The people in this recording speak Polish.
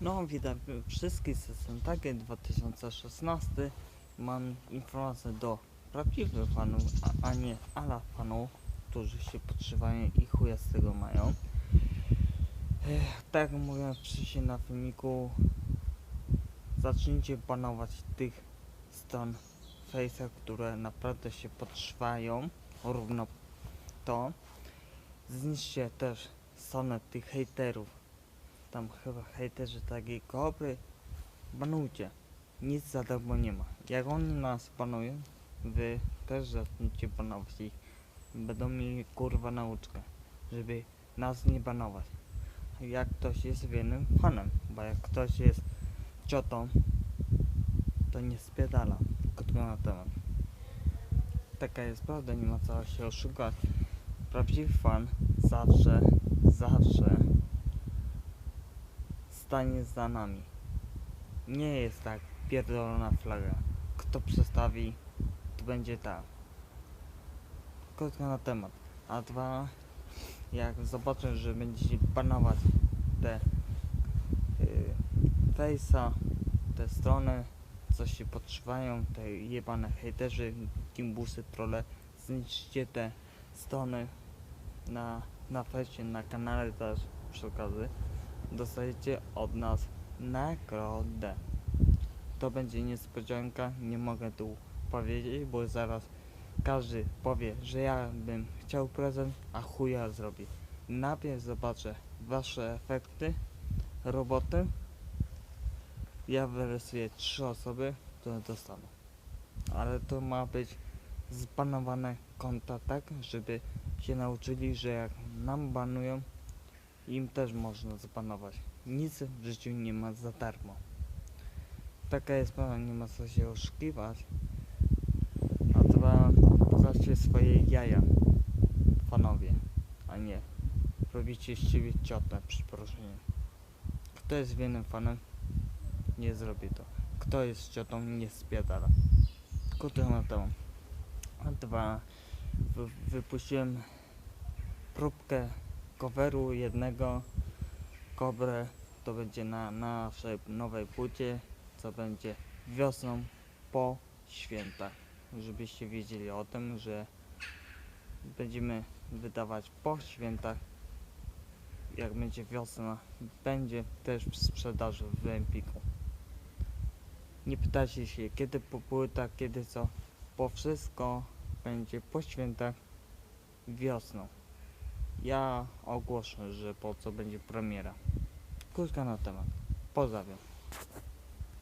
No, witam wszystkich z Sentake 2016. Mam informację do prawdziwych fanów, a, nie ala fanów, którzy się podszywają i chuja z tego mają. Ech, tak jak mówiłem wcześniej na filmiku, zacznijcie banować tych stron Face'a, które naprawdę się podszywają, równo to. Zniszczcie też stronę tych hejterów, tam chyba hejterzy takiej kobry, banujcie. Nic za darmo nie ma. Jak oni nas banują, wy też zacznijcie banować ich. Będą mieli kurwa nauczkę, żeby nas nie banować. Jak ktoś jest wiernym fanem, bo jak ktoś jest ciotą, to nie spiedala. Krótko na temat. Taka jest prawda, nie ma co się oszukać. Prawdziwy fan zawsze, zawsze stanie za nami. Nie jest tak pierdolona flaga. Kto przestawi, to będzie tak. Krótko na temat. A dwa, jak zobaczę, że będziecie banować te yy, face'a, te strony, co się podszywają, te jebane hejterzy, gimbusy, trolle, zniszczcie te strony na, na fejsie, na kanale też przy okazji dostajecie od nas nagrodę. To będzie niespodzianka, nie mogę tu powiedzieć, bo zaraz każdy powie, że ja bym chciał prezent, a chuja zrobi. Najpierw zobaczę wasze efekty roboty. Ja wyrysuję trzy osoby, które dostaną. Ale to ma być zbanowane konta tak, żeby się nauczyli, że jak nam banują, im też można zbanować. Nic w życiu nie ma za darmo. Taka jest prawda, nie ma co się oszukiwać. A dwa, zobaczcie swoje jaja, panowie, a nie robicie z siebie ciotę, przepraszam. Kto jest wiernym fanem, nie zrobi to. Kto jest ciotą, nie spiadala. Krótko na to. A dwa, wy, wypuściłem próbkę coveru jednego Kobrę to będzie na naszej nowej płycie co będzie wiosną po świętach. Żebyście wiedzieli o tym, że będziemy wydawać po świętach. Jak będzie wiosna będzie też w sprzedaży w Empiku. Nie pytajcie się kiedy po płytach, kiedy co. Bo wszystko będzie po świętach wiosną ja ogłoszę, że po co będzie premiera. Krótka na temat. Pozdrawiam.